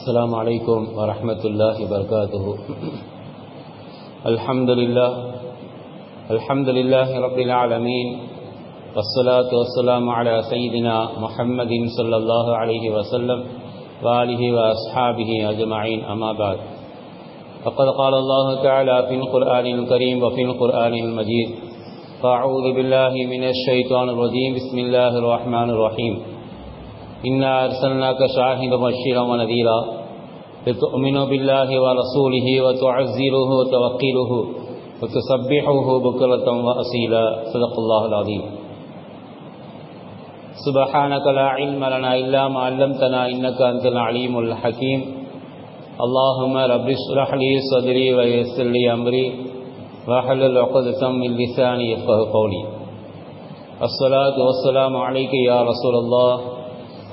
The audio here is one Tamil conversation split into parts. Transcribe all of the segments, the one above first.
السلام عليكم ورحمة الله وبركاته الحمد لله الحمد لله رب العالمين والصلاة والسلام على سيدنا محمد صلى الله عليه وسلم وآله وأصحابه أجمعين أما بعد۔ فقد قال الله تعالى في القرآن الكريم وفي القرآن المجيد فأعوذ بالله من الشيطان الرجيم بسم الله الرحمن الرحيم إنا أرسلناك شاهدا وبشيرا ونذيرا لتؤمنوا بالله ورسوله وتعزروه وتوقروه وتسبحوه بكرة وأصيلا. صدق الله العظيم. سبحانك لا علم لنا إلا ما علمتنا إنك أنت العليم الحكيم. اللهم رب اشرح لي صدري ويسر لي أمري واحلل عقدة من لساني يفقه قولي. الصلاة والسلام عليك يا رسول الله.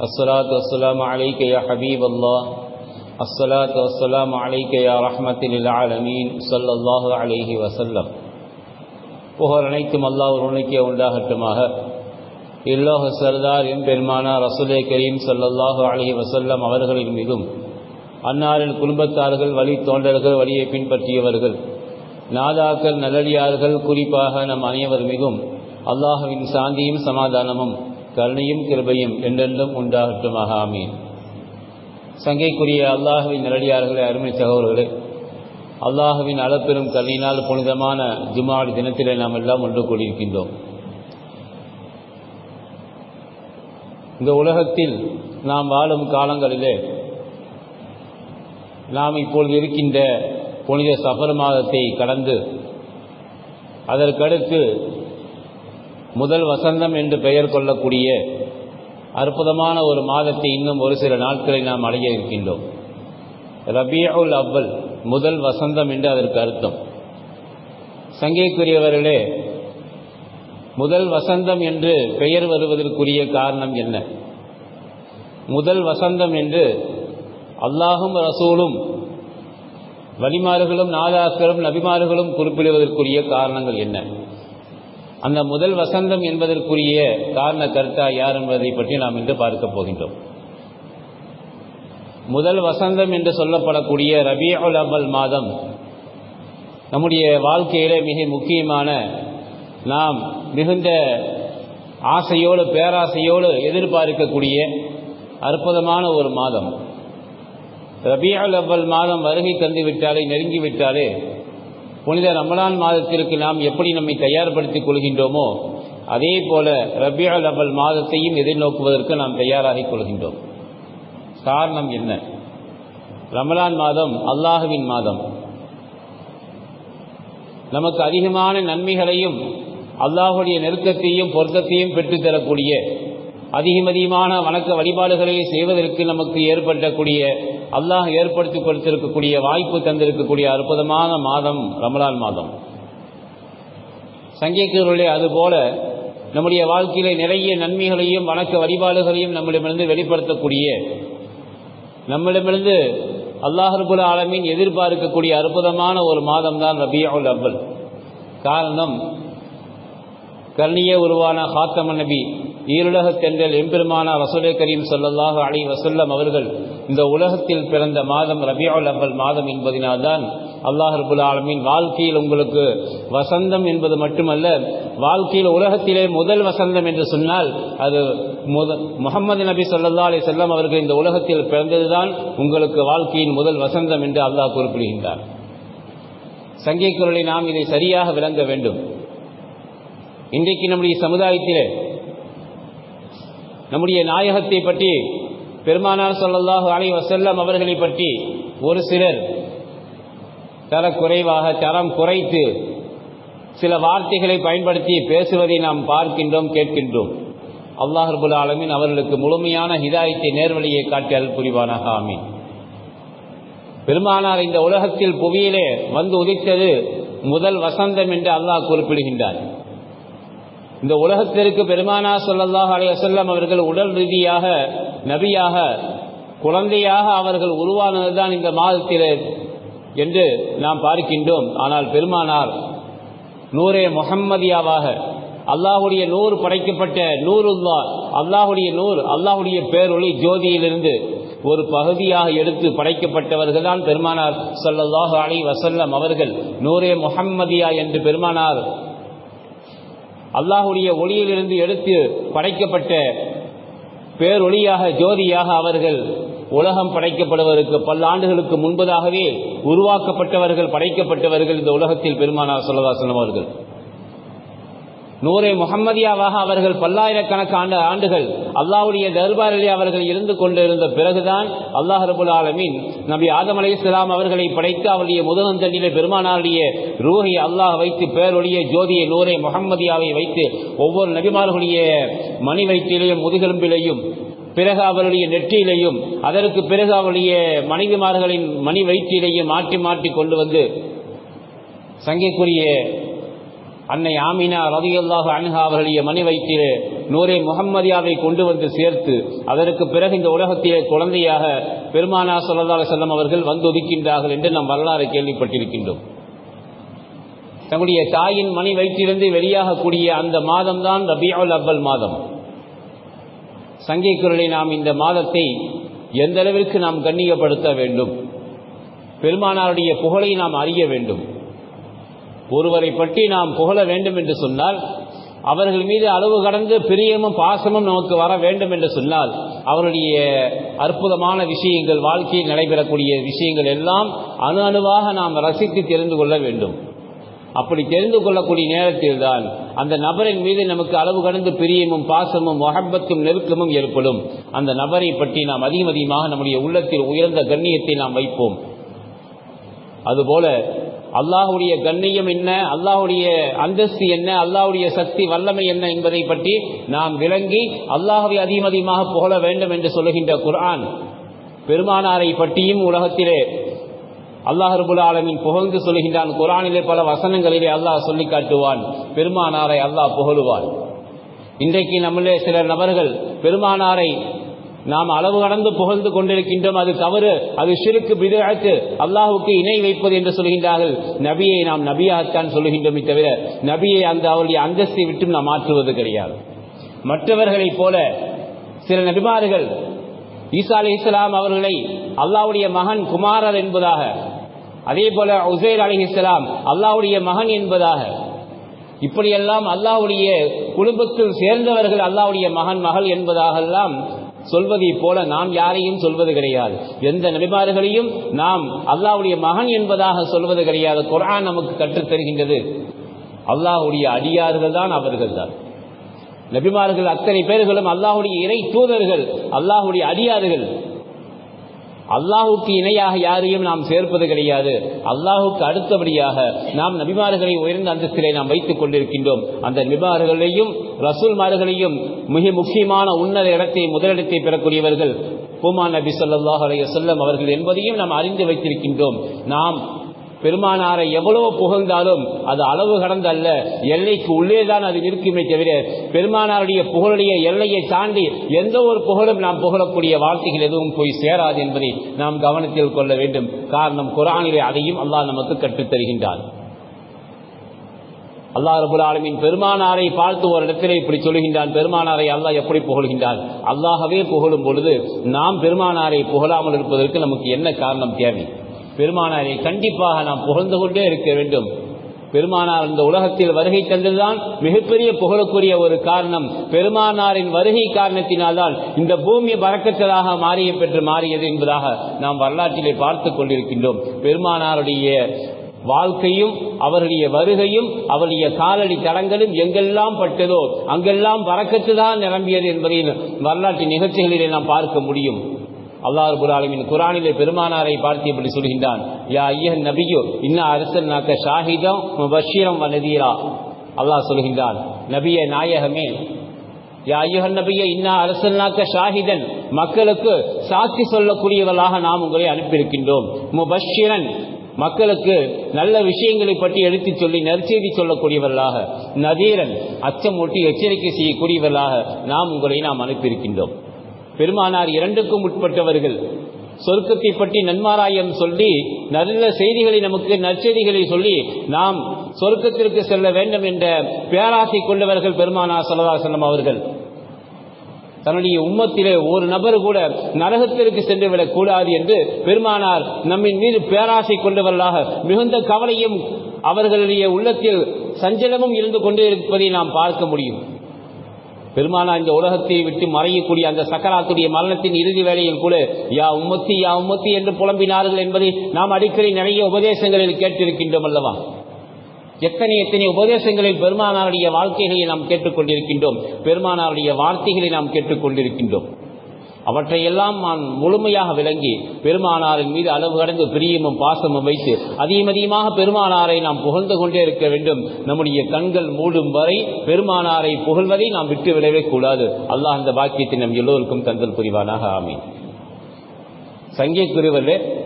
الصلاة والسلام عليك يا حبيب الله الصلاة والسلام عليك يا رحمة للعالمين صلى الله عليه وسلم புகழ் அனைத்தும் அல்லாஹ் ஒருவனுக்கே உண்டாகட்டுமாக இல்லோக சர்தார் எம் பெருமானா ரசுலே கரீம் சல்லல்லாஹு அலஹி வசல்லம் அவர்களின் மீதும் அன்னாரின் குடும்பத்தார்கள் வழி தோன்றர்கள் வழியை பின்பற்றியவர்கள் நாதாக்கள் நல்லடியார்கள் குறிப்பாக நம் அனைவர் மிகும் அல்லாஹுவின் சாந்தியும் சமாதானமும் கருணையும் கிருபையும் என்றென்றும் உண்டாகட்டுமாக. ஆமீன். சங்கைக்குரிய அல்லாஹுவின் நல்லடியார்களே அருமை சகோதரர்களே அல்லாஹுவின் அளப்பெரும் கருணையினால் புனிதமான ஜுமாடி தினத்திலே நாம் எல்லாம் ஒன்று கூடியிருக்கின்றோம். இந்த உலகத்தில் நாம் வாழும் காலங்களிலே நாம் இப்பொழுது இருக்கின்ற புனித சஃபர் மாதத்தை கடந்து அதற்கடுத்து முதல் வசந்தம் என்று பெயர் கொள்ளக்கூடிய அற்புதமான ஒரு மாதத்தை இன்னும் ஒரு சில நாட்களில் நாம் அடைய இருக்கின்றோம். ரபியுல் அவ்வல் முதல் வசந்தம் என்று அதற்கு அர்த்தம். சங்கைக்குரியவர்களே முதல் வசந்தம் என்று பெயர் வருவதற்குரிய காரணம் என்ன? முதல் வசந்தம் என்று அல்லாஹும் ரசூலும் வலிமார்களும் நாதாக்களும் நபிமார்களும் குறிப்பிடுவதற்குரிய காரணங்கள் என்ன? அந்த முதல் வசந்தம் என்பதற்குரிய காரண கர்த்தா யார் என்பதை பற்றி நாம் இன்று பார்க்க போகின்றோம். முதல் வசந்தம் என்று சொல்லப்படக்கூடிய ரபியுல் அபல் மாதம் நம்முடைய வாழ்க்கையிலே மிக முக்கியமான நாம் மிகுந்த ஆசையோடு பேராசையோடு எதிர்பார்க்கக்கூடிய அற்புதமான ஒரு மாதம். ரபியுல் அவ்வல் மாதம் வருகை தந்து விட்டாலே நெருங்கி விட்டாலே புனித ரமலான் மாதத்திற்கு நாம் எப்படி நம்மை தயார்படுத்திக் கொள்கின்றோமோ அதே போல ரபியல் அவல் மாதத்தையும் எதிர்நோக்குவதற்கு நாம் தயாராகிக் கொள்கின்றோம். காரணம் என்ன? ரமலான் மாதம் அல்லாஹுவின் மாதம். நமக்கு அதிகமான நன்மைகளையும் அல்லாஹுடைய நெருக்கத்தையும் பொருத்தத்தையும் பெற்றுத்தரக்கூடிய அதிகம் அதிகமான வணக்க வழிபாடுகளை செய்வதற்கு நமக்கு ஏற்பட்டக்கூடிய அல்லாஹ் ஏற்படுத்தி கொடுத்திருக்கக்கூடிய வாய்ப்பு தந்திருக்கக்கூடிய அற்புதமான மாதம் ரமலான் மாதம். சங்கீக்கர்களே அதுபோல நம்முடைய வாழ்க்கையில நிறைய நன்மைகளையும் வணக்க வழிபாடுகளையும் நம்மிடமிருந்து வெளிப்படுத்தக்கூடிய நம்மிடமிருந்து அல்லாஹர்புல் ஆலமின் எதிர்பார்க்கக்கூடிய அற்புதமான ஒரு மாதம் தான் ரபியாவுல் அவ்வல். காரணம் கர்ணிய உருவான ஹாத்தம நபி ஈருலக தென்றல் எம்பெருமான கரீம் சொல்லல்லாஹு அலி வசல்லம் அவர்கள் இந்த உலகத்தில் பிறந்த மாதம் ரபியாவுல் அவ்வல் மாதம் என்பதினால்தான் அல்லாஹ் ரபுல் ஆலமின் வாழ்க்கையில் உங்களுக்கு வசந்தம் என்பது மட்டுமல்ல வாழ்க்கையில் உலகத்திலே முதல் வசந்தம் என்று சொன்னால் அது முத முகமது நபி சொல்லல்லா அலி செல்லம் அவர்கள் இந்த உலகத்தில் பிறந்ததுதான் உங்களுக்கு வாழ்க்கையின் முதல் வசந்தம் என்று அல்லாஹ் குறிப்பிடுகின்றார் சங்கிக்குரலை நாம் இதை சரியாக விளங்க வேண்டும். இன்றைக்கு நம்முடைய சமுதாயத்திலே நம்முடைய நாயகத்தை பற்றி பெருமானார் சொல்லல்லாஹு அலை வசல்லம் அவர்களை பற்றி ஒரு சிலர் தரக்குறைவாக தரம் குறைத்து சில வார்த்தைகளை பயன்படுத்தி பேசுவதை நாம் பார்க்கின்றோம் கேட்கின்றோம். அல்லாஹர்புல் ஆலமின் அவர்களுக்கு முழுமையான ஹிதாயத்தை நேர்வழியை காட்டியல் புரிவானாக ஆமீன். பெருமானார் இந்த உலகத்தில் புவியிலே வந்து உதித்தது முதல் வசந்தம் என்று அல்லாஹ் குறிப்பிடுகின்றார். இந்த உலகத்திற்கு பெருமானா சொல்லல்லாஹ் அலைய செல்லம் அவர்கள் உடல் ரீதியாக நபியாக குழந்தையாக அவர்கள் உருவானதுதான் இந்த மாதத்திலே என்று நாம் பார்க்கின்றோம். ஆனால் பெருமானார் நூரே முகம்மதியாவாக அல்லாஹுடைய நூறு படைக்கப்பட்ட நூறுல்லா அல்லாஹுடைய நூறு அல்லாஹுடைய பேரொளி ஜோதியிலிருந்து ஒரு பகுதியாக எடுத்து படைக்கப்பட்டவர்கள் தான் பெருமானார் ஸல்லல்லாஹு அலி வசல்லம் அவர்கள். நூரே முகம்மதியா என்று பெருமானார் அல்லாஹுடைய ஒளியிலிருந்து எடுத்து படைக்கப்பட்ட பேரொளியாக ஜோதியாக அவர்கள் உலகம் படைக்கப்படுவதற்கு பல்லாண்டுகளுக்கு முன்பதாகவே உருவாக்கப்பட்டவர்கள் படைக்கப்பட்டவர்கள் இந்த உலகத்தில் பெருமானார் சொல்லதாசனம் அவர்கள். நூரை முகம்மதியாவாக அவர்கள் பல்லாயிரக்கணக்கான ஆண்டுகள் அல்லாவுடைய தர்பாரிலே அவர்கள் இருந்து கொண்டிருந்த பிறகுதான் அல்லாஹ் ரபுல் ஆலமீன் நபி ஆதம் அலைஹிஸ்ஸலாம் அவர்களை படைத்து அவருடைய முதுகந்தண்டிலே பெருமானாருடைய ரூஹை அல்லாஹ் வைத்து பேருடைய ஜோதியை நூரை முகம்மதியாவை வைத்து ஒவ்வொரு நபிமார்களுடைய மணி வயிற்றிலேயும் முதுகெலும்பிலேயும் பிறகு அவருடைய நெற்றியிலையும் அதற்கு பிறகு அவருடைய மனைவிமார்களின் மணி வயிற்றிலேயும் மாற்றி மாற்றி கொண்டு வந்து சங்கைக்குரிய அன்னை ஆமினா ரதியுல்லாஹு அன்ஹா அவர்களுடைய மணி வைத்திலே நூரே முகம்மதியாவை கொண்டு வந்து சேர்த்து அதற்கு பிறகு இந்த உலகத்திலே குழந்தையாக பெருமானா சொல்லல்லா செல்லம் அவர்கள் வந்து ஒதுக்கின்றார்கள் என்று நாம் வரலாறு கேள்விப்பட்டிருக்கின்றோம். தங்களுடைய தாயின் மணி வயிற்றிலிருந்து வெளியாகக்கூடிய அந்த மாதம்தான் ரபியுல் அவ்வல் மாதம். சங்கை குரலை நாம் இந்த மாதத்தை எந்த அளவிற்கு நாம் கண்ணியப்படுத்த வேண்டும்? பெருமானாருடைய புகழை நாம் அறிய வேண்டும். ஒருவரை பற்றி நாம் புகழ வேண்டும் என்று சொன்னால் அவர்கள் மீது அளவு கடந்து பிரியமும் பாசமும் நமக்கு வர வேண்டும் என்று சொன்னால் அவருடைய அற்புதமான விஷயங்கள் வாழ்க்கையில் நடைபெறக்கூடிய விஷயங்கள் எல்லாம் அணு அணுவாக நாம் ரசித்து தெரிந்து கொள்ள வேண்டும். அப்படி தெரிந்து கொள்ளக்கூடிய நேரத்தில் தான் அந்த நபரின் மீது நமக்கு அளவு கடந்து பிரியமும் பாசமும் மொஹப்பத்தும் நெருக்கமும் ஏற்படும். அந்த நபரை பற்றி நாம் அதிகம் அதிகமாக நம்முடைய உள்ளத்தில் உயர்ந்த கண்ணியத்தை நாம் வைப்போம். அதுபோல அல்லாஹுடைய கண்ணியம் என்ன? அல்லாஹுடைய அந்தஸ்து என்ன? அல்லாஹுடைய சக்தி வல்லமை என்ன என்பதை பற்றி நாம் விளங்கி அல்லாஹுவை அதிகம் அதிகமாக புகழ வேண்டும் என்று சொல்லுகின்ற குர்ஆன் பெருமானாரை பற்றியும் உலகத்திலே அல்லாஹ் ரபுல் ஆலமின் புகழ்ந்து சொல்லுகின்றான். குரானிலே பல வசனங்களிலே அல்லாஹ் சொல்லி காட்டுவான். பெருமானாரை அல்லாஹ் புகழுவான். இன்றைக்கு நம்மளே சில நபர்கள் பெருமானாரை நாம் அளவு கடந்து புகழ்ந்து கொண்டிருக்கின்றோம். அது தவறு. அது சிறுக்கு பிதாத்து அல்லாஹுக்கு இணை வைப்பது என்று சொல்கின்றார்கள். நபியை நாம் நபியாகத்தான் சொல்லுகின்றோமே தவிர நபியை அந்த அவருடைய அந்தஸ்தை விட்டு நாம் மாற்றுவது கிடையாது. மற்றவர்களைப் போல சில நபிமார்கள் ஈசா அலி இஸ்லாம் அவர்களை அல்லாவுடைய மகன் குமாரர் என்பதாக அதே போல உசேர் அலி இஸ்லாம் அல்லாவுடைய மகன் என்பதாக இப்படியெல்லாம் அல்லாவுடைய குடும்பத்தில் சேர்ந்தவர்கள் அல்லாவுடைய மகன் மகள் என்பதாகெல்லாம் சொல்வதைப் போல நாம் யாரையும் சொல்வது கிடையாது. எந்த நபிமார்களையும் நாம் அல்லாவுடைய மகன் என்பதாக சொல்வது கிடையாது. குரான் நமக்கு கற்றுத் தருகின்றது. அல்லாஹுடைய அடியார்கள் தான் அவர்கள் தான். நபிமார்கள் அத்தனை பேர்களும் அல்லாஹுடைய இறை தூதர்கள் அல்லாஹுடைய அடியார்கள். அல்லாஹுக்கு இணையாக யாரையும் நாம் சேர்ப்பது கிடையாது. அல்லாஹுக்கு அடுத்தபடியாக நாம் நபிமார்களை உயர்ந்த அந்தஸ்திலே நாம் வைத்துக் கொண்டிருக்கின்றோம். அந்த நபிமார்களையும் ரசூல்மார்களையும் மிக முக்கியமான உன்னத இடத்தை முதலிடத்தை பெறக்கூடியவர்கள் பூமா நபி சொல்லாஹ் அலைய செல்லம் அவர்கள் என்பதையும் நாம் அறிந்து வைத்திருக்கின்றோம். நாம் பெருமானாரை எவ்வளவு புகழ்ந்தாலும் அது அளவு கடந்த அல்ல எல்லைக்கு உள்ளேதான் அது இருக்குமே தவிர பெருமானாருடைய புகழுடைய எல்லையை தாண்டி எந்த ஒரு புகழும் நாம் புகழக்கூடிய வார்த்தைகள் எதுவும் போய் சேராது என்பதை நாம் கவனத்தில் கொள்ள வேண்டும். காரணம் குரானிலே அதையும் அல்லாஹ் நமக்கு கற்றுத் அல்லாஹ் ரபுல் ஆலமின் பெருமானாரை பார்த்து ஒரு இடத்திலே இப்படி சொல்லுகின்றான். பெருமானாரை அல்லாஹ் எப்படி புகழ்கின்றான்? அல்லாஹவே புகழும் பொழுது நாம் பெருமானாரை புகழாமல் இருப்பதற்கு நமக்கு என்ன காரணம் தேவை? பெருமானாரை கண்டிப்பாக நாம் புகழ்ந்து கொண்டே இருக்க வேண்டும். பெருமானார் இந்த உலகத்தில் வருகை தந்ததுதான் மிகப்பெரிய புகழுக்குரிய ஒரு காரணம். பெருமானாரின் வருகை காரணத்தினால்தான் இந்த பூமி பறக்கத்ததாக மாறிய பெற்று மாறியது என்பதாக நாம் வரலாற்றிலே பார்த்து கொண்டிருக்கின்றோம். பெருமானாருடைய வாழ்க்கையும் அவருடைய வருகையும் அவருடைய காலடி தடங்களும் எங்கெல்லாம் பட்டதோ அங்கெல்லாம் பறக்கத்துதான் நிரம்பியது என்பதை வரலாற்று நிகழ்ச்சிகளிலே நாம் பார்க்க முடியும். அல்லாஹ் ஆலமின் குரானிலே பெருமானாரை பார்த்து இப்படி சொல்கின்றான். யா ஐயன் நபியோ இன்ன அரசன் நாக்க ஷாஹிதம் பஷீரம் வனதீரா அல்லாஹ் சொல்கின்றான். நபிய நாயகமே யா ஐயன் நபிய இன்னா அரசன்னாக்க ஷாஹிதன். மக்களுக்கு சாட்சி சொல்லக்கூடியவர்களாக நாம் உங்களை அனுப்பியிருக்கின்றோம். முபஷிரன் மக்களுக்கு நல்ல விஷயங்களை பற்றி எடுத்துச் சொல்லி நற்செய்தி சொல்லக்கூடியவர்களாக நதீரன் அச்சமூட்டி எச்சரிக்கை செய்யக்கூடியவர்களாக நாம் உங்களை நாம் அனுப்பியிருக்கின்றோம். பெருமானார் இரண்டுக்கும் உட்பட்டவர்கள். சொர்க்கத்தை பற்றி நன்மாராயம் சொல்லி நல்ல செய்திகளை நமக்கு நற்செய்திகளை சொல்லி நாம் சொர்க்கத்திற்கு செல்ல வேண்டும் என்ற பேராசை கொண்டவர்கள் பெருமானார் சலதாசனம் அவர்கள். தன்னுடைய உம்மத்திலே ஒரு நபர் கூட நரகத்திற்கு சென்று விடக்கூடாது என்று பெருமானார் நம்மின் மீது பேராசை கொண்டவர்களாக மிகுந்த கவலையும் அவர்களுடைய உள்ளத்தில் சஞ்சலமும் இருந்து கொண்டே இருப்பதை நாம் பார்க்க முடியும். பெருமானா இந்த உலகத்தை விட்டு மறையக்கூடிய அந்த சக்கராத்துடைய மரணத்தின் இறுதி வேளையில் கூட யா உம்மத்தி யா உம்மத்தி என்று புலம்பினார்கள் என்பதை நாம் அடிக்கடி நிறைய உபதேசங்களில் கேட்டிருக்கின்றோம் அல்லவா? எத்தனை எத்தனை உபதேசங்களில் பெருமானாருடைய வாழ்க்கைகளை நாம் கேட்டுக்கொண்டிருக்கின்றோம் பெருமானாருடைய வார்த்தைகளை நாம் கேட்டுக்கொண்டிருக்கின்றோம். அவற்றையெல்லாம் நான் முழுமையாக விளங்கி பெருமானாரின் மீது அளவு கடந்து பிரியமும் பாசமும் வைத்து அதிகம் அதிகமாக பெருமானாரை நாம் புகழ்ந்து கொண்டே இருக்க வேண்டும். நம்முடைய கண்கள் மூடும் வரை பெருமானாரை புகழ்வதை நாம் விட்டு விடவே கூடாது. அல்லாஹ் அந்த பாக்கியத்தை நம் எல்லோருக்கும் தந்தல் புரிவானாக. ஆமீன். சங்கீக்குருவர்களே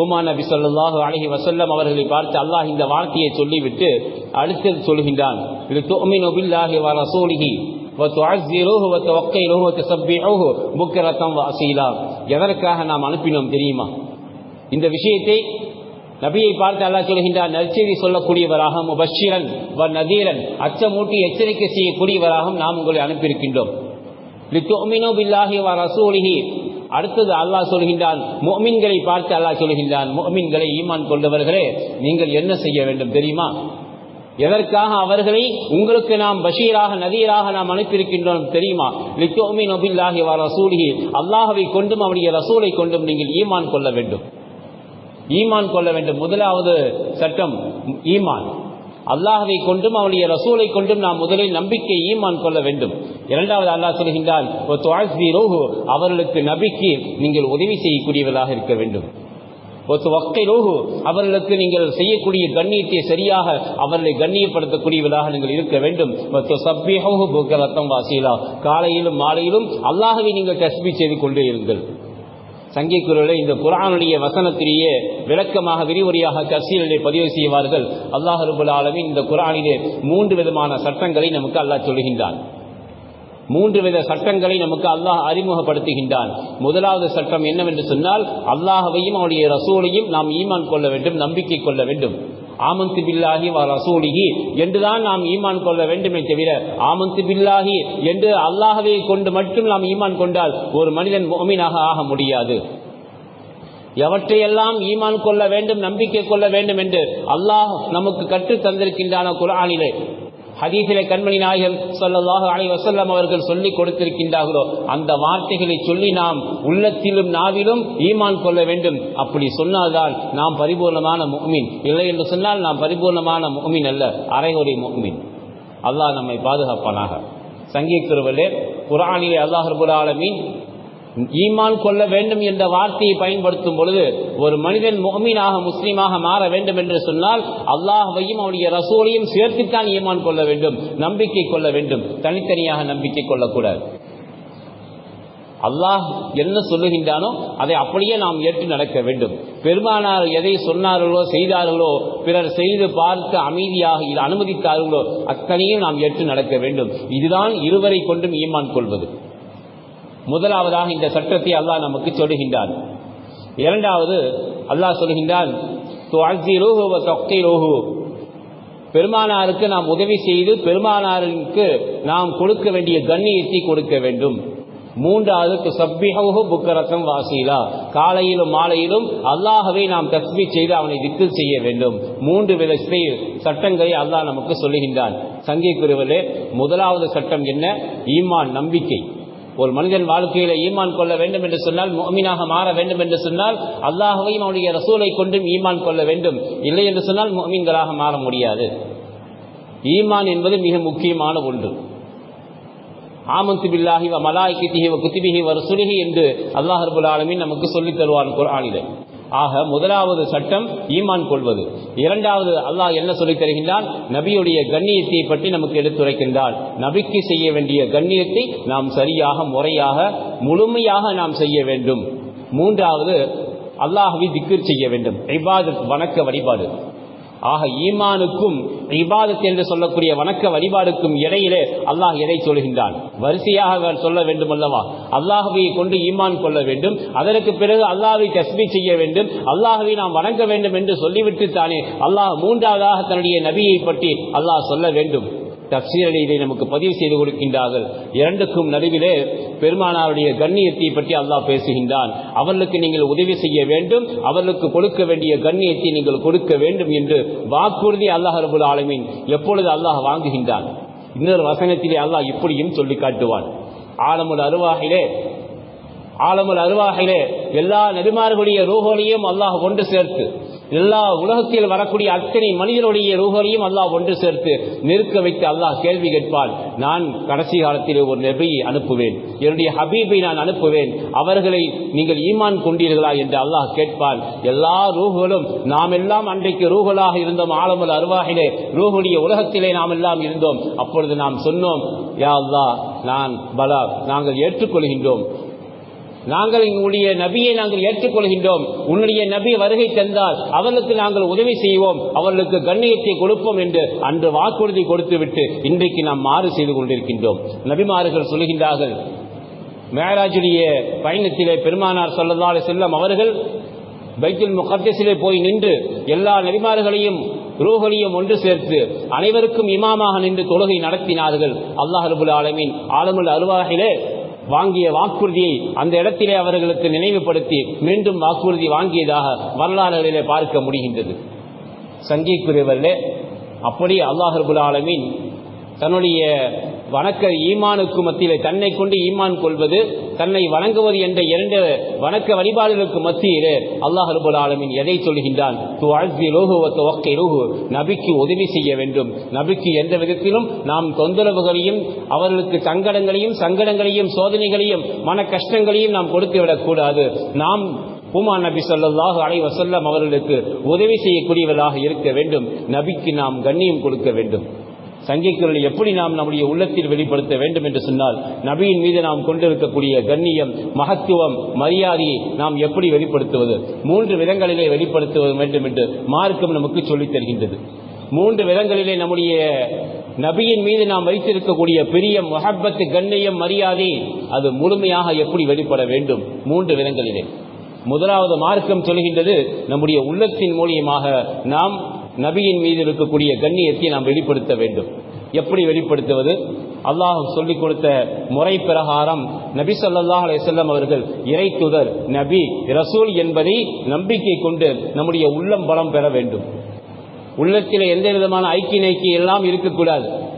ஓமா நபி சொல்லாஹு அலஹி வசல்லம் அவர்களை பார்த்து அல்லாஹ் இந்த வார்த்தையை சொல்லிவிட்டு அடுத்தது சொல்கின்றான். இது தோமின் ஒபில்லாஹி வ ரசூலிஹி எதற்காக நாம் அனுப்பினோம் தெரியுமா? இந்த விஷயத்தை நபியை பார்த்து அல்லாஹ் சொல்கின்றார் நற்செய்தி சொல்லக்கூடியவராக முபஷீரன் வ நதீரன் அச்சமூட்டி எச்சரிக்கை செய்யக்கூடியவராக நாம் உங்களை அனுப்பியிருக்கின்றோம். அடுத்தது அல்லாஹ் சொல்கின்றான் மோமின்களை பார்த்து அல்லாஹ் சொல்கின்றான் மோமின்களை ஈமான் கொண்டவர்களே நீங்கள் என்ன செய்ய வேண்டும் தெரியுமா? எதற்காக அவர்களை உங்களுக்கு நாம் பஷீராக நதியராக நாம் அனுப்பியிருக்கின்றோம் தெரியுமா? லித்தோமி நபில்லாஹி வ ரசூலிஹி அல்லாஹவை கொண்டும் அவருடைய ரசூலை கொண்டும் நீங்கள் ஈமான் கொள்ள வேண்டும். ஈமான் கொள்ள வேண்டும். முதலாவது சட்டம் ஈமான். அல்லாஹவை கொண்டும் அவருடைய ரசூலை கொண்டும் நாம் முதலில் நம்பிக்கை ஈமான் கொள்ள வேண்டும். இரண்டாவது அல்லாஹ் சொல்கின்றான் அவர்களுக்கு நபிக்கு நீங்கள் உதவி செய்யக்கூடியவர்களாக இருக்க வேண்டும். அவர்களுக்கு நீங்கள் செய்யக்கூடிய கண்ணியத்தை சரியாக அவர்களை கண்ணியப்படுத்தக்கூடியவர்களாக நீங்கள் இருக்க வேண்டும். வாசிலா. காலையிலும் மாலையிலும் அல்லாஹவை நீங்கள் தஸ்பி செய்து கொண்டே இருங்கள். சங்கிக்குரலை இந்த குரானுடைய வசனத்திலேயே விளக்கமாக விரிவுரையாக கசீலிலே பதிவு செய்வார்கள். அல்லாஹ் ரபுல் ஆலமின் இந்த குரானிலே மூன்று விதமான சட்டங்களை நமக்கு அல்லாஹ் சொல்கின்றான். மூன்று வித சட்டங்களை நமக்கு அல்லாஹ் அறிமுகப்படுத்துகின்றான். முதலாவது சட்டம் என்னவென்று சொன்னால் அல்லாஹவையும் அவருடைய ரசூலையும் நாம் ஈமான் கொள்ள வேண்டும் நம்பிக்கை கொள்ள வேண்டும். ஆமந்து பில்லாஹி வ ரசூலிஹி என்றுதான் நாம் ஈமான் கொள்ள வேண்டுமே தவிர ஆமந்து பில்லாஹி என்று அல்லாஹவை கொண்டு மட்டும் நாம் ஈமான் கொண்டால் ஒரு மனிதன் மோமீனாக ஆக முடியாது. எவற்றையெல்லாம் ஈமான் கொள்ள வேண்டும் நம்பிக்கை கொள்ள வேண்டும் என்று அல்லாஹ் நமக்கு கற்றுத் தந்திருக்கின்றான குரானிலே ஹதீசிலே கண்மணி நாயகன் சொல்லலாக அலை வசல்லம் அவர்கள் சொல்லிக் கொடுத்திருக்கின்றார்களோ அந்த வார்த்தைகளை சொல்லி நாம் உள்ளத்திலும் நாவிலும் ஈமான் கொள்ள வேண்டும். அப்படி சொன்னால்தான் நாம் பரிபூர்ணமான முக்மின். இல்லை என்று சொன்னால் நாம் பரிபூர்ணமான முக்மின் அல்ல அரைகுறை முக்மின். அல்லாஹ் நம்மை பாதுகாப்பானாக. சங்கீக்குருவலே குரானிலே அல்லாஹர்புல் ஆலமீன் ஈமான் கொள்ள வேண்டும் என்ற வார்த்தையை பயன்படுத்தும் பொழுது ஒரு மனிதன் முகமீனாக முஸ்லீமாக மாற வேண்டும் என்று சொன்னால் அல்லாஹையும் அவனுடைய ரசூலையும் சேர்த்துத்தான் ஈமான் கொள்ள வேண்டும் நம்பிக்கை கொள்ள வேண்டும். தனித்தனியாக நம்பிக்கை கொள்ளக்கூடாது. அல்லாஹ் என்ன சொல்லுகின்றானோ அதை அப்படியே நாம் ஏற்று நடக்க வேண்டும். பெருமானார் எதை சொன்னார்களோ செய்தார்களோ பிறர் செய்து பார்த்து அமைதியாக இது அனுமதித்தார்களோ அத்தனையும் நாம் ஏற்று நடக்க வேண்டும். இதுதான் இருவரை கொண்டும் ஈமான் கொள்வது. முதலாவதாக இந்த சட்டத்தை அல்லாஹ் நமக்கு சொல்லுகின்றான். இரண்டாவது அல்லாஹ் சொல்கின்றான் பெருமானாருக்கு நாம் உதவி செய்து பெருமானாருக்கு நாம் கொடுக்க வேண்டிய கண்ணியத்தை கொடுக்க வேண்டும். மூன்றாவது சப்பிஹு புக்கரசம் வாசிலா. காலையிலும் மாலையிலும் அல்லாஹவே நாம் தஸ்மி செய்து அவனை திக்கு செய்ய வேண்டும். மூன்று வித சட்டங்களை அல்லாஹ் நமக்கு சொல்லுகின்றான். சங்கை குருவரே முதலாவது சட்டம் என்ன? ஈமான் நம்பிக்கை. ஒரு மனிதன் வாழ்க்கையில ஈமான் கொள்ள வேண்டும் என்று சொன்னால் மோமினாக மாற வேண்டும் என்று சொன்னால் அல்லாஹையும் அவனுடைய ரசூலை கொண்டும் ஈமான் கொள்ள வேண்டும். இல்லை என்று சொன்னால் மோமீன்களாக மாற முடியாது. ஈமான் என்பது மிக முக்கியமான ஒன்று. ஆமந்து பில்லாஹி வ மலாய்கிதிஹி வ குத்திபிஹி வ ரசுலிஹி என்று அல்லாஹ் ஆலமின் ஆலமீன் நமக்கு சொல்லித் தருவான் குரானிலே ஆக முதலாவது சட்டம் ஈமான் கொள்வது. இரண்டாவது அல்லாஹ் என்ன சொல்லித் தருகின்றான்? நபியுடைய கண்ணியத்தை பற்றி நமக்கு எடுத்துரைக்கின்றான். நபிக்கு செய்ய வேண்டிய கண்ணியத்தை நாம் சரியாக முறையாக முழுமையாக நாம் செய்ய வேண்டும். மூன்றாவது அல்லாஹவி திக்கு செய்ய வேண்டும். இபாதத் வணக்க வழிபாடு. ஆக ஈமானுக்கும் இபாதத் என்று சொல்லக்கூடிய வணக்க வழிபாடுக்கும் இடையிலே அல்லாஹ் எதை சொல்கின்றான்? வரிசையாக சொல்ல வேண்டும் அல்லவா அல்லாஹவை கொண்டு ஈமான் கொள்ள வேண்டும். அதற்கு பிறகு அல்லாஹை தஸ்மி செய்ய வேண்டும். அல்லாஹவை நாம் வணங்க வேண்டும் என்று சொல்லிவிட்டு தானே அல்லாஹ் மூன்றாவதாக தன்னுடைய நபியை பற்றி அல்லாஹ் சொல்ல வேண்டும். தப்சீரடி இதை நமக்கு பதிவு செய்து கொடுக்கின்றார்கள். இரண்டுக்கும் நடுவிலே பெருமானாருடைய கண்ணியத்தை பற்றி அல்லாஹ் பேசுகின்றான். அவர்களுக்கு நீங்கள் உதவி செய்ய வேண்டும் அவர்களுக்கு கொடுக்க வேண்டிய கண்ணியத்தை நீங்கள் கொடுக்க வேண்டும் என்று வாக்குறுதி அல்லாஹ் ரபுல் ஆலமீன் எப்பொழுது அல்லாஹ் வாங்குகின்றான். இன்னொரு வசனத்திலே அல்லாஹ் இப்படியும் சொல்லி காட்டுவான். ஆலமுல் அருவாகிலே ஆலமுல் அருவாகிலே எல்லா நெடுமார்களுடைய ரூகோலையும் அல்லாஹ் கொண்டு சேர்த்து எல்லா உலகத்தில் வரக்கூடிய அத்தனை மனிதனுடைய ரூகரையும் அல்லாஹ் ஒன்று சேர்த்து நிற்க வைத்து அல்லாஹ் கேள்வி கேட்பான். நான் கடைசி காலத்தில் ஒரு நெபியை அனுப்புவேன். என்னுடைய ஹபீபை நான் அனுப்புவேன். அவர்களை நீங்கள் ஈமான் கொண்டீர்களா என்று அல்லாஹ் கேட்பான். எல்லா ரூகளும் நாம் எல்லாம் அன்றைக்கு ரூகலாக இருந்தோம். ஆலமுல் அருவாகிலே ரூகுடைய உலகத்திலே நாம் எல்லாம் இருந்தோம். அப்பொழுது நாம் சொன்னோம் யா அல்லாஹ் நான் பலா நாங்கள் ஏற்றுக்கொள்கின்றோம். நாங்கள் உன்னுடைய நபியை நாங்கள் ஏற்றுக்கொள்கின்றோம். உன்னுடைய நபி வருகை தந்தால் அவர்களுக்கு நாங்கள் உதவி செய்வோம். அவர்களுக்கு கண்ணியத்தை கொடுப்போம் என்று அன்று வாக்குறுதி கொடுத்துவிட்டு இன்றைக்கு நாம் மாறு செய்து கொண்டிருக்கின்றோம். நபிமார்கள் சொல்கின்றார்கள் மேராஜுடைய பயணத்திலே பெருமானார் சொல்லதாலே செல்லம் அவர்கள் பைத்துல் முகத்திலே போய் நின்று எல்லா நபிமார்களையும் ரூகலையும் ஒன்று சேர்த்து அனைவருக்கும் இமாமாக நின்று தொழுகை நடத்தினார்கள். அல்லாஹ் ரபுல் ஆலமின் ஆலமுல் அருவாகிலே வாங்கிய வாக்குறுதியை அந்த இடத்திலே அவர்களுக்கு நினைவுபடுத்தி மீண்டும் வாக்குறுதி வாங்கியதாக வரலாறுகளிலே பார்க்க முடிகின்றது. சங்கிக்குரியவர்களே அப்படி அல்லாஹர்புல் ஆலமின் ஆலமீன் தன்னுடைய வணக்க ஈமானுக்கு மத்தியிலே தன்னை கொண்டு ஈமான் கொள்வது தன்னை வணங்குவது என்ற இரண்டு வணக்க வழிபாடுகளுக்கு மத்தியிலே அல்லாஹ் ரபுல் ஆலமின் எதை சொல்கின்றான்? நபிக்கு உதவி செய்ய வேண்டும். நபிக்கு எந்த விதத்திலும் நாம் தொந்தரவுகளையும் அவர்களுக்கு சங்கடங்களையும் சங்கடங்களையும் சோதனைகளையும் மன கஷ்டங்களையும் நாம் கொடுத்து விடக்கூடாது நாம் உமா நபி சொல்லாஹு அலை வசல்லம் அவர்களுக்கு உதவி செய்யக்கூடியவர்களாக இருக்க வேண்டும். நபிக்கு நாம் கண்ணியம் கொடுக்க வேண்டும். சங்கிக்குரலை எப்படி நாம் நம்முடைய உள்ளத்தில் வெளிப்படுத்த வேண்டும் என்று சொன்னால் நபியின் மீது நாம் கொண்டிருக்கக்கூடிய கண்ணியம் மகத்துவம் மரியாதையை நாம் எப்படி வெளிப்படுத்துவது? மூன்று விதங்களிலே வெளிப்படுத்துவது வேண்டும் என்று மார்க்கம் நமக்கு சொல்லித் தருகின்றது. மூன்று விதங்களிலே நம்முடைய நபியின் மீது நாம் வைத்திருக்கக்கூடிய பெரிய முகப்பத்து கண்ணியம் மரியாதை அது முழுமையாக எப்படி வெளிப்பட வேண்டும்? மூன்று விதங்களிலே. முதலாவது மார்க்கம் சொல்கின்றது நம்முடைய உள்ளத்தின் மூலியமாக நாம் நபியின் மீது இருக்கக்கூடிய கண்ணியத்தை நாம் வெளிப்படுத்த வேண்டும். எப்படி வெளிப்படுத்துவது? அல்லாஹ் சொல்லிக் கொடுத்த முறை பிரகாரம் நபி சொல்லாஹ் அலிசல்லம் அவர்கள் இறைத்துதர் நபி ரசூல் என்பதை நம்பிக்கை கொண்டு நம்முடைய உள்ளம் பலம் பெற வேண்டும். உள்ளத்தில் எந்த விதமான ஐக்கிய நைக்கி எல்லாம் இருக்கக்கூடாது.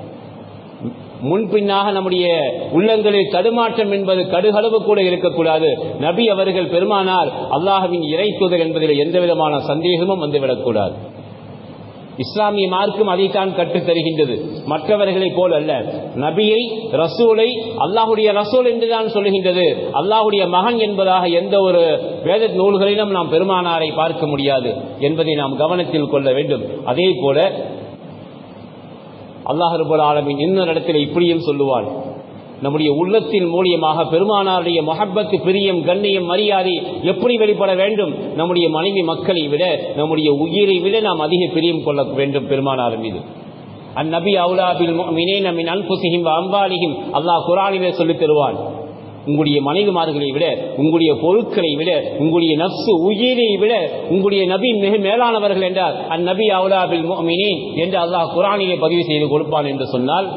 முன்பின்னாக நம்முடைய உள்ளங்களில் தடுமாற்றம் என்பது கடுகளவு கூட இருக்கக்கூடாது. நபி அவர்கள் பெருமானார் அல்லாஹவின் இறைத்துதர் என்பதில் எந்த விதமான சந்தேகமும் வந்துவிடக்கூடாது. இஸ்லாமிய மார்க்கும் அதைத்தான் கற்றுத் தருகின்றது மற்றவர்களைப் போல் அல்ல. நபியை ரசூலை அல்லாஹுடைய ரசூல் என்றுதான் சொல்லுகின்றது. அல்லாஹுடைய மகன் என்பதாக எந்த ஒரு வேத நூல்களிலும் நாம் பெருமானாரை பார்க்க முடியாது என்பதை நாம் கவனத்தில் கொள்ள வேண்டும். அதே போல அல்லாஹ் ரபுல் ஆலமின் இன்னொரு இடத்தில் இப்படியும் சொல்லுவான். நம்முடைய உள்ளத்தின் மூலியமாக பெருமானாருடைய மொஹப்பத்து பிரியம் கண்ணியம் மரியாதை எப்படி வெளிப்பட வேண்டும்? நம்முடைய மனைவி மக்களை விட நம்முடைய உயிரை விட நாம் அதிக பிரியம் கொள்ள வேண்டும் பெருமானார் மீது. அந்நபி அவுலாபில் மினேன மின் அன்புசிஹிம் அம்பாலிஹிம் அல்லாஹ் குரானிலே சொல்லித் தருவான். உங்களுடைய மனைவிமார்களை விட உங்களுடைய பொருட்களை விட உங்களுடைய நப்சு உயிரை விட உங்களுடைய நபி மிக மேலானவர்கள் என்றார். அந்நபி அவுலாபில் மினேன் என்று அல்லாஹ் குரானிலே பதிவு செய்து கொடுப்பான் என்று சொன்னால்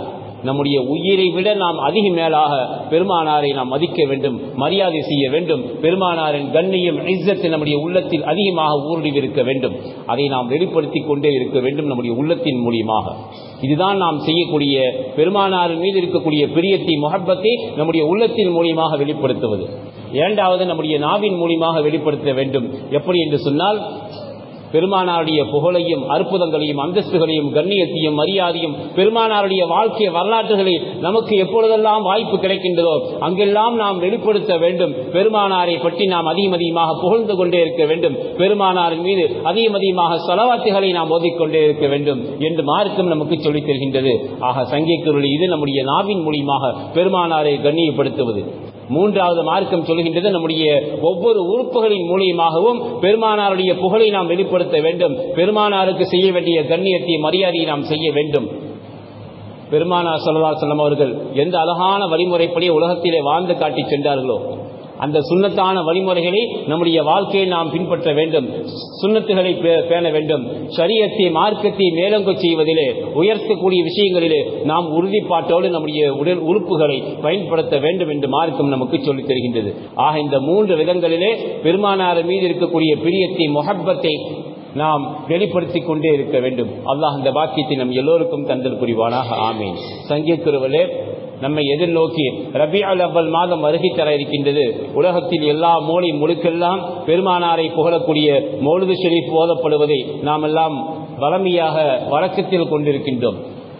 நம்முடைய உயிரை விட நாம் அதிக மேலாக பெருமானாரை நாம் மதிக்க வேண்டும் மரியாதை செய்ய வேண்டும். பெருமானாரின் கண்ணியம் இஸ்ஸத்து நம்முடைய உள்ளத்தில் அதிகமாக ஊடுருவிருக்க வேண்டும். அதை நாம் வெளிப்படுத்தி கொண்டே இருக்க வேண்டும் நம்முடைய உள்ளத்தின் மூலியமாக. இதுதான் நாம் செய்யக்கூடிய பெருமானாரின் மீது இருக்கக்கூடிய பிரியத்தை முகப்பத்தை நம்முடைய உள்ளத்தின் மூலியமாக வெளிப்படுத்துவது. இரண்டாவது நம்முடைய நாவின் மூலியமாக வெளிப்படுத்த வேண்டும். எப்படி என்று சொன்னால் பெருமானாருடைய புகழையும் அற்புதங்களையும் அந்தஸ்துகளையும் கண்ணியத்தையும் மரியாதையும் பெருமானாருடைய வாழ்க்கை வரலாற்றுகளை நமக்கு எப்பொழுதெல்லாம் வாய்ப்பு கிடைக்கின்றதோ அங்கெல்லாம் நாம் வெளிப்படுத்த வேண்டும். பெருமானாரை பற்றி நாம் அதிகம் அதிகமாக புகழ்ந்து கொண்டே இருக்க வேண்டும். பெருமானாரின் மீது அதிகம் அதிகமாக செலவாத்துகளை நாம் ஓதிக்கொண்டே இருக்க வேண்டும் என்று மார்க்கம் நமக்கு சொல்லித் தருகின்றது. ஆக சங்கிக்குருளி இது நம்முடைய நாவின் மூலியமாக பெருமானாரை கண்ணியப்படுத்துவது. மூன்றாவது மார்க்கம் சொல்கின்றது நம்முடைய ஒவ்வொரு உறுப்புகளின் மூலியமாகவும் பெருமானாருடைய புகழை நாம் வெளிப்படுத்த வேண்டும். பெருமானாருக்கு செய்ய வேண்டிய கண்ணியத்தை மரியாதையை நாம் செய்ய வேண்டும். பெருமானார் சொல்லா செல்லம் அவர்கள் எந்த அழகான வழிமுறைப்படி உலகத்திலே வாழ்ந்து காட்டி சென்றார்களோ அந்த சுண்ணத்தான வழிமுறைகளை நம்முடைய வாழ்க்கையை நாம் பின்பற்ற வேண்டும். சுண்ணத்துகளை பே- பேண வேண்டும். சரியத்தை மார்க்கத்தை மேலங்கு செய்வதிலே உயர்த்தக்கூடிய விஷயங்களிலே நாம் உறுதிப்பாட்டோடு நம்முடைய உடல் உறுப்புகளை பயன்படுத்த வேண்டும் என்று மார்க்கம் நமக்கு சொல்லித் தருகின்றது. ஆக இந்த மூன்று விதங்களிலே பெருமானார் மீது இருக்கக்கூடிய பிரியத்தை முகப்பத்தை நாம் வெளிப்படுத்திக் கொண்டே இருக்க வேண்டும். அல்லாஹ் இந்த பாக்கியத்தை நம் எல்லோருக்கும் தந்தல் புரிவானாக. ஆமீன். சங்கீத்துருவலே நம்மை எதிர்நோக்கி அல் அவ்வல் மாதம் வருகை தர இருக்கின்றது. உலகத்தில் எல்லா மோலி முழுக்கெல்லாம் பெருமானாரை புகழக்கூடிய மௌலுது ஷெரீப் ஓதப்படுவதை நாம் எல்லாம் வளமையாக வழக்கத்தில் கொண்டிருக்கின்றோம்.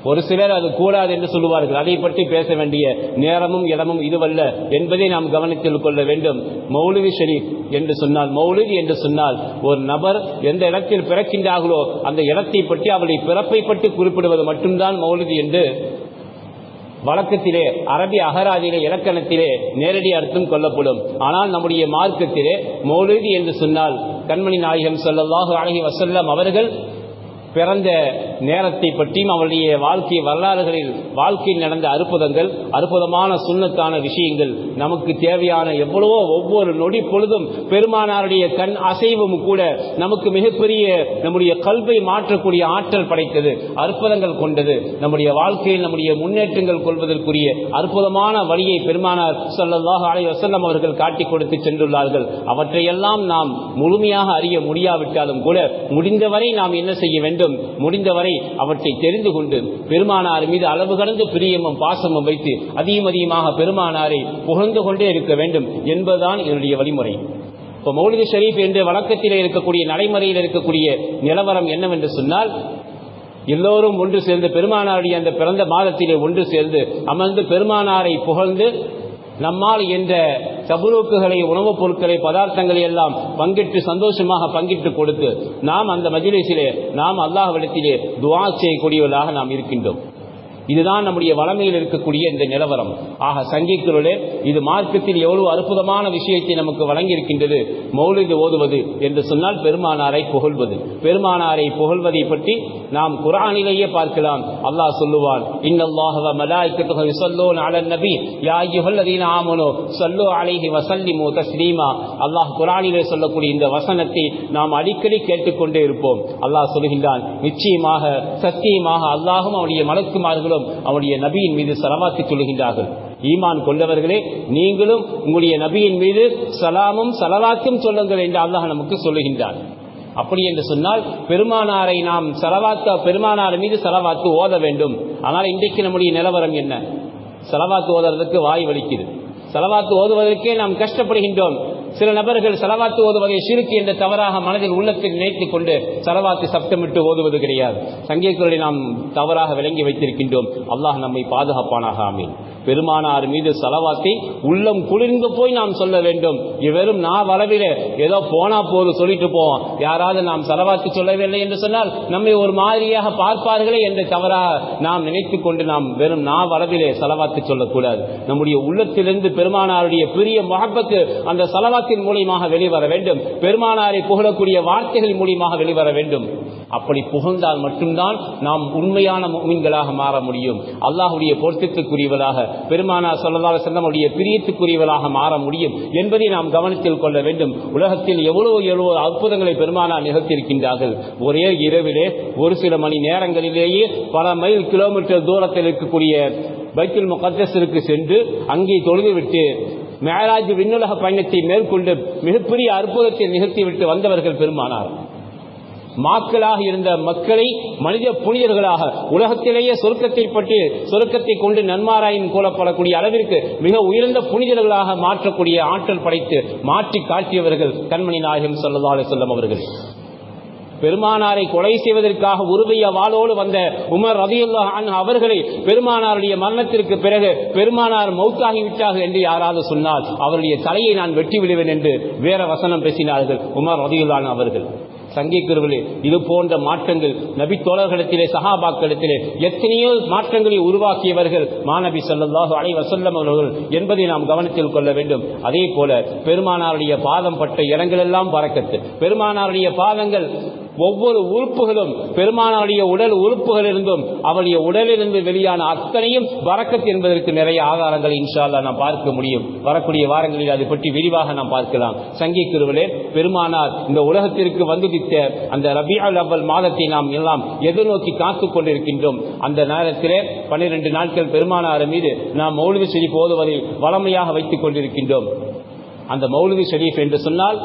ஒரு சிலர் அது கூடாது என்று சொல்லுவார்கள். அதை பற்றி பேச வேண்டிய நேரமும் இடமும் இதுவல்ல என்பதை நாம் கவனத்தில் கொள்ள வேண்டும். மௌலவி ஷெரீப் என்று சொன்னால் மௌலுதி என்று சொன்னால் ஒரு நபர் எந்த இடத்தில் பிறக்கின்றார்களோ அந்த இடத்தை பற்றி அவருடைய பிறப்பை பற்றி குறிப்பிடுவது மட்டும்தான் மௌலவி என்று வழக்கத்திலே அரபி அகராதியிலே இலக்கணத்திலே நேரடி அர்த்தம் கொள்ளப்படும். ஆனால் நம்முடைய மார்க்கத்திலே மௌலூதி என்று சொன்னால் கண்மணி நாயகம் ஸல்லல்லாஹு அழகி வசல்லம் அவர்கள் பிறந்த நேரத்தை பற்றியும் அவருடைய வாழ்க்கை வரலாறுகளில் வாழ்க்கையில் நடந்த அற்புதங்கள் அற்புதமான சுண்ணத்தான விஷயங்கள் நமக்கு தேவையான எவ்வளவோ ஒவ்வொரு நொடி பொழுதும் பெருமானாருடைய கண் அசைவும் கூட நமக்கு மிகப்பெரிய நம்முடைய கல்வை மாற்றக்கூடிய ஆற்றல் படைத்தது அற்புதங்கள் கொண்டது. நம்முடைய வாழ்க்கையில் நம்முடைய முன்னேற்றங்கள் கொள்வதற்குரிய அற்புதமான வழியை பெருமானார் ஸல்லல்லாஹு அலை வசல்லம் அவர்கள் காட்டி கொடுத்து சென்றுள்ளார்கள். அவற்றையெல்லாம் நாம் முழுமையாக அறிய முடியாவிட்டாலும் கூட முடிந்தவரை நாம் என்ன செய்ய வேண்டும்? முடிந்தவரை அவற்றை தெரிந்து கொண்டு பெருமானார் மீது அளவு கடந்து பிரியமும் பாசமும் வைத்து அதிகம் அதிகமாக பெருமானாரை புகழ்ந்து கொண்டே இருக்க வேண்டும் என்பதுதான் என்னுடைய வழிமுறை. இப்போ மௌலிக ஷரீப் என்ற வழக்கத்திலே இருக்கக்கூடிய நடைமுறையில் இருக்கக்கூடிய நிலவரம் என்னவென்று சொன்னால் எல்லோரும் ஒன்று சேர்ந்து பெருமானாருடைய அந்த பிறந்த மாதத்திலே ஒன்று சேர்ந்து அமர்ந்து பெருமானாரை புகழ்ந்து நம்மால் என்ற தபுரூக்குகளை உணவுப் பொருட்களை பதார்த்தங்களை எல்லாம் பங்கிட்டு சந்தோஷமாக பங்கிட்டு கொடுத்து நாம் அந்த மஜிலிசிலே நாம் அல்லாஹ் அல்லாஹ்விடத்திலே துவா செய்யக்கூடியவர்களாக நாம் இருக்கின்றோம். இதுதான் நம்முடைய வளமையில் இருக்கக்கூடிய இந்த நிலவரம். ஆக சங்கிக்குருளே இது மார்க்கத்தில் எவ்வளவு அற்புதமான விஷயத்தை நமக்கு வழங்கியிருக்கின்றது மௌலிது ஓதுவது என்று சொன்னால் பெருமானாரை புகழ்வது. பெருமானாரை புகழ்வதை பற்றி நாம் குரானிலேயே பார்க்கலாம். அல்லாஹ் சொல்லுவான் இன்னல்லாஹவ மலாய்க்கத்துஹு யுஸல்லூன அலன் நபி. யா அய்யுஹல்லதீன ஆமனு ஸல்லு அலைஹி வஸல்லிமு தஸ்லீமா. அல்லாஹ் குரானிலே சொல்லக்கூடிய இந்த வசனத்தை நாம் அடிக்கடி கேட்டுக்கொண்டே இருப்போம். அல்லாஹ் சொல்கின்றான் நிச்சயமாக சத்தியமாக அல்லாஹும் அவருடைய மலக்குமார்களும் அவருடைய நபியின் மீது சலவாத்தி சொல்லுகின்றார்கள். ஈமான் கொண்டவர்களே நீங்களும் உங்களுடைய நபியின் மீது சலாமும் சலவாத்தும் சொல்லுங்கள் என்று அல்லாஹ் நமக்கு சொல்லுகின்றார் அப்படி என்று சொன்னால் பெருமானாரை நாம் செலவாக்க பெருமானார் மீது செலவாத்து ஓத வேண்டும். ஆனால் இன்றைக்கு நம்முடைய நிலவரம் என்ன? செலவாத்து ஓதுறதுக்கு வாய் வலிக்குது. செலவாத்து ஓதுவதற்கே நாம் கஷ்டப்படுகின்றோம். சில நபர்கள் செலவாத்து ஓதுவதை சிறுக்கு என்ற தவறாக மனதில் உள்ளத்தில் நினைத்துக் கொண்டு செலவாத்து சப்தமிட்டு ஓதுவது கிடையாது. சங்கீதங்களை நாம் தவறாக விளங்கி வைத்திருக்கின்றோம். அல்லாஹ் நம்மை பாதுகாப்பானாக ஆமீன். பெருமானார் மீது செலவாத்தை உள்ளம் குளிர்ந்து போய் நாம் சொல்ல வேண்டும். இவரும் நான் வரவில்லை ஏதோ போனா போது சொல்லிட்டு போவோம். யாராவது நாம் செலவாத்து சொல்லவில்லை என்று சொன்னால் நம்மை ஒரு மாதிரியாக பார்ப்பார்களே என்று தவறாக நாம் நினைத்துக் கொண்டு நாம் வெறும் நான் வரவில்லை செலவாத்து சொல்லக்கூடாது. நம்முடைய உள்ளத்திலிருந்து பெருமானாருடைய பெரிய மகப்பத்து அந்த செலவாத்தின் மூலியமாக வெளிவர வேண்டும். பெருமானாரை புகழக்கூடிய வார்த்தைகள் மூலியமாக வெளிவர வேண்டும். அப்படி புகழ்ந்தால் மட்டும்தான் நாம் உண்மையான மீன்களாக மாற முடியும். அல்லாஹுடைய பொருத்தத்துக்குரியவராக பெருமானார் சொல்லதாக செல்லமுடைய பிரியத்துக்குரியவராக மாற முடியும் என்பதை நாம் கவனத்தில் கொள்ள வேண்டும். உலகத்தில் எவ்வளவு எவ்வளவு அற்புதங்களை பெருமானார் நிகழ்த்தியிருக்கின்றார்கள். ஒரே இரவிலே ஒரு சில மணி நேரங்களிலேயே பல மைல் கிலோமீட்டர் தூரத்தில் இருக்கக்கூடிய பைத்துல் முகத்தஸிற்கு சென்று அங்கே தொழுதுவிட்டு மேராஜ் விண்ணுலக பயணத்தை மேற்கொண்டு மிகப்பெரிய அற்புதத்தை நிகழ்த்திவிட்டு வந்தவர்கள் பெருமானார். மாக்களாக இருந்த மக்களை மனித புனிதர்களாக உலகத்திலேயே சொர்க்கத்தை பற்றி சொர்க்கத்தை கொண்டு நன்மாராயின் கோலப்படக்கூடிய அளவிற்கு மிக உயர்ந்த புனிதர்களாக மாற்றக்கூடிய ஆற்றல் படைத்து மாற்றி காட்டியவர்கள் கண்மணி நாயகம் சொல்லதாலே செல்லம் அவர்கள். பெருமானாரை கொலை செய்வதற்காக உருவிய வாளோடு வந்த உமர் ரதியுல்லா அவர்களை பெருமானாருடைய மரணத்திற்கு பிறகு பெருமானார் மௌத்தாகிவிட்டார்கள் என்று யாராவது சொன்னால் அவருடைய தலையை நான் வெட்டி விடுவேன் என்று வேற வசனம் பேசினார்கள் உமர் ரதியுல்லான் அவர்கள். சங்கிக்கிறவர்களே இது போன்ற மாற்றங்கள் நபி தோழர்களிடத்திலே சகாபாக்களிடத்திலே எத்தனையோ மாற்றங்களை உருவாக்கியவர்கள் மாணவி செல்லதாக அலை வசல்லம் அவர்கள் என்பதை நாம் கவனத்தில் கொள்ள வேண்டும். அதே போல பெருமானாருடைய பாதம் பட்ட இடங்கள் எல்லாம் பறக்கத்து. பெருமானாருடைய பாதங்கள் ஒவ்வொரு உறுப்புகளும் பெருமானாருடைய உடல் உறுப்புகளிலிருந்தும் அவருடைய உடலிலிருந்து வெளியான அத்தனையும் வரக்கத் என்பதற்கு நிறைய ஆதாரங்கள் இன்ஷா நாம் பார்க்க முடியும். வரக்கூடிய வாரங்களில் அதை பற்றி விரிவாக நாம் பார்க்கலாம். சங்கி குருவிலே பெருமானார் இந்த உலகத்திற்கு வந்துதித்த அந்த ரபியுல் அவ்வல் மாதத்தை நாம் எல்லாம் எதிர்நோக்கி காத்துக் கொண்டிருக்கின்றோம். அந்த நேரத்திலே பன்னிரண்டு நாட்கள் பெருமானார் மீது நாம் மௌலிது செடி போதுவதை வளமையாக வைத்துக் கொண்டிருக்கின்றோம். அந்த மௌலிது ஷெரீஃப் என்று சொன்னால்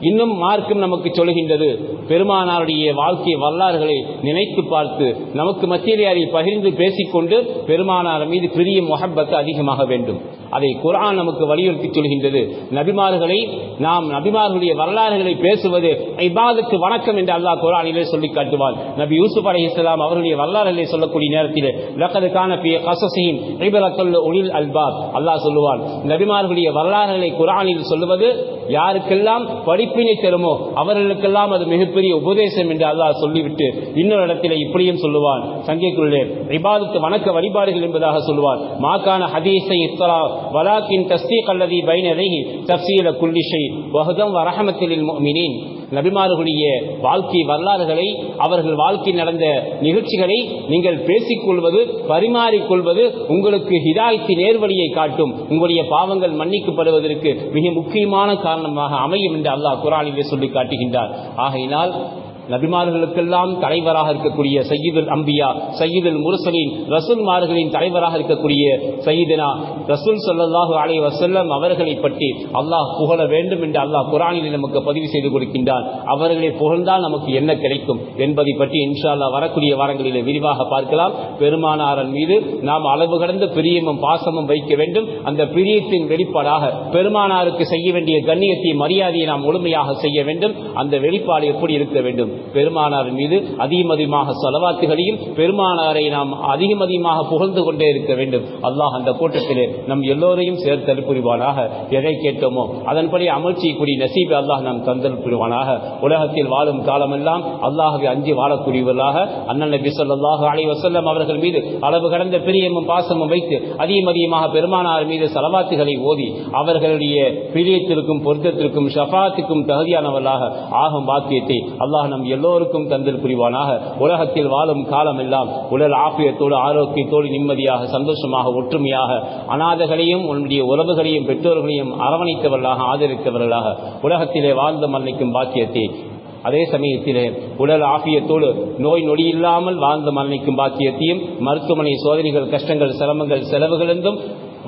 இன்னும் மார்க்கம் நமக்கு சொல்கின்றது பெருமானாருடைய வாழ்க்கை வரலாறுகளை நினைத்து பார்த்து நமக்கு மத்தியிலே அதை பகிர்ந்து பேசிக்கொண்டு பெருமானார் மீது பெரிய முகப்பத்து அதிகமாக வேண்டும். அதை குரான் நமக்கு வலியுறுத்தி சொல்கின்றது. நபிமார்களை நாம் நபிமார்களுடைய வரலாறுகளை பேசுவது இபாதத்து வணக்கம் என்று அல்லாஹ் குரானிலே சொல்லி காட்டுவார் நபி யூசுப் அலைஹிஸ்ஸலாம் அவர்களுடைய வரலாறுகளை சொல்லக்கூடிய நேரத்தில் லக்கது பிய பி கசசின் உலில் அல்பாப். அல்லாஹ் சொல்லுவார் நபிமார்களுடைய வரலாறுகளை குரானில் சொல்லுவது யாருக்கெல்லாம் படிப்பினை தருமோ அவர்களுக்கெல்லாம் அது மிகப்பெரிய உபதேசம் என்று அல்லாஹ் சொல்லிவிட்டு இன்னொரு இடத்திலே இப்படியும் சொல்லுவான். சங்கைக்குள்ளே இபாதத்து வணக்க வழிபாடுகள் என்பதாக சொல்லுவான். மாக்கான ஹதீஸை இஸ்தரா வலாக்கின் தஸ்தீக் அல்லதி பைனதைஹி தப்சீல குல்லிஷை வகுதம் வரஹமத்தில் முஃமினீன் நபிமார்களுடைய வாழ்க்கை வரலாறுகளை அவர்கள் வாழ்க்கை நடந்த நிகழ்ச்சிகளை நீங்கள் பேசிக்கொள்வது பரிமாறிக்கொள்வது உங்களுக்கு ஹிதாயத்தி நேர்வழியை காட்டும். உங்களுடைய பாவங்கள் மன்னிக்கப்படுவதற்கு மிக முக்கியமான காரணமாக அமையும் என்று அல்லாஹ் குரானிலே சொல்லி காட்டுகின்றார். ஆகையினால் நபிமார்களுக்கெல்லாம் தலைவராக இருக்கக்கூடிய சையீதுல் அம்பியா சையீதுல் முரசலின் ரசூல்மார்களின் தலைவராக இருக்கக்கூடிய சையீதனா ரசூல் சொல்லல்லாஹு அலைஹி வசல்லம் அவர்களை பற்றி அல்லாஹ் புகழ வேண்டும் என்று அல்லாஹ் குரானில் நமக்கு பதிவு செய்து கொடுக்கின்றான். அவர்களை புகழ்ந்தால் நமக்கு என்ன கிடைக்கும் என்பதை பற்றி இன்ஷால்லா வரக்கூடிய வாரங்களில் விரிவாக பார்க்கலாம். பெருமானாரன் மீது நாம் அளவு கடந்த பிரியமும் பாசமும் வைக்க வேண்டும். அந்த பிரியத்தின் வெளிப்பாடாக பெருமானாருக்கு செய்ய வேண்டிய கண்ணியத்தை மரியாதையை நாம் முழுமையாக செய்ய வேண்டும். அந்த வெளிப்பாடு எப்படி இருக்க வேண்டும்? பெருமானார் மீது அதிகம் அதிகமாக செலவாத்துகளையும் பெருமானாரை நாம் அதிகம் அதிகமாக புகழ்ந்து கொண்டே இருக்க வேண்டும். அல்லாஹ் அந்த கூட்டத்திலே நம் எல்லோரையும் சேர்த்தல் புரிவானாக. எதை கேட்டோமோ அதன்படி அமல் செய்யக்கூடிய நசீபை அல்லாஹ் நாம் தந்தல் புரிவானாக. உலகத்தில் வாழும் காலமெல்லாம் அல்லாஹவை அஞ்சு வாழக்கூடியவர்களாக. அண்ணன் நபி ஸல்லல்லாஹு அலைஹி வசல்லம் அவர்கள் மீது அளவு கடந்த பிரியமும் பாசமும் வைத்து அதிகம் அதிகமாக பெருமானார் மீது செலவாத்துகளை ஓதி அவர்களுடைய பிரியத்திற்கும் பொருத்தத்திற்கும் ஷஃபாத்துக்கும் தகுதியானவர்களாக ஆகும் வாக்கியத்தை அல்லாஹ் நம் எல்லோருக்கும் தந்தில் புரிவானாக. உலகத்தில் வாழும் காலம் எல்லாம் உடல் ஆபியத்தோடு ஆரோக்கியத்தோடு நிம்மதியாக சந்தோஷமாக ஒற்றுமையாக அநாதகளையும் உன்னுடைய உறவுகளையும் பெற்றோர்களையும் அரவணைத்தவர்களாக ஆதரித்தவர்களாக உலகத்திலே வாழ்ந்து மரணிக்கும் பாக்கியத்தை. அதே சமயத்திலே உடல் ஆபியத்தோடு நோய் நொடி இல்லாமல் வாழ்ந்து மரணிக்கும் பாக்கியத்தையும் மருத்துவமனை சோதனைகள் கஷ்டங்கள் சிரமங்கள் செலவுகள் என்றும்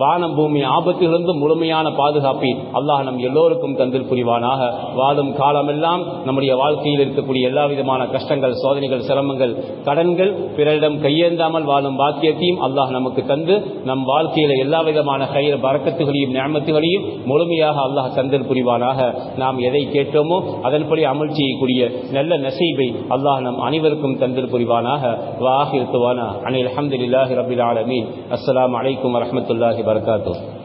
வானம் பூமி ஆபத்திலிருந்து முழுமையான பாதுகாப்பை அல்லாஹ் நம் எல்லோருக்கும் தந்தில் புரிவானாக. வாழும் காலமெல்லாம் நம்முடைய வாழ்க்கையில் இருக்கக்கூடிய எல்லா விதமான கஷ்டங்கள் சோதனைகள் சிரமங்கள் கடன்கள் பிறரிடம் கையேந்தாமல் வாழும் பாக்கியத்தையும் அல்லாஹ் நமக்கு தந்து நம் வாழ்க்கையில எல்லா விதமான கயிறு பறக்கத்துகளையும் ஞாபகத்துகளையும் முழுமையாக அல்லாஹ் தந்தில் புரிவானாக. நாம் எதை கேட்டோமோ அதன்படி அமல் செய்யக்கூடிய நல்ல நசீபை அல்லாஹ் நம் அனைவருக்கும் தந்தில் புரிவானாக. வாஹித்துவானா அனில் அஹமதுல்லாஹி ரபில் ஆலமீன். அஸ்லாம் அலைக்கும் வரமத்துல்லாஹி برکاتہ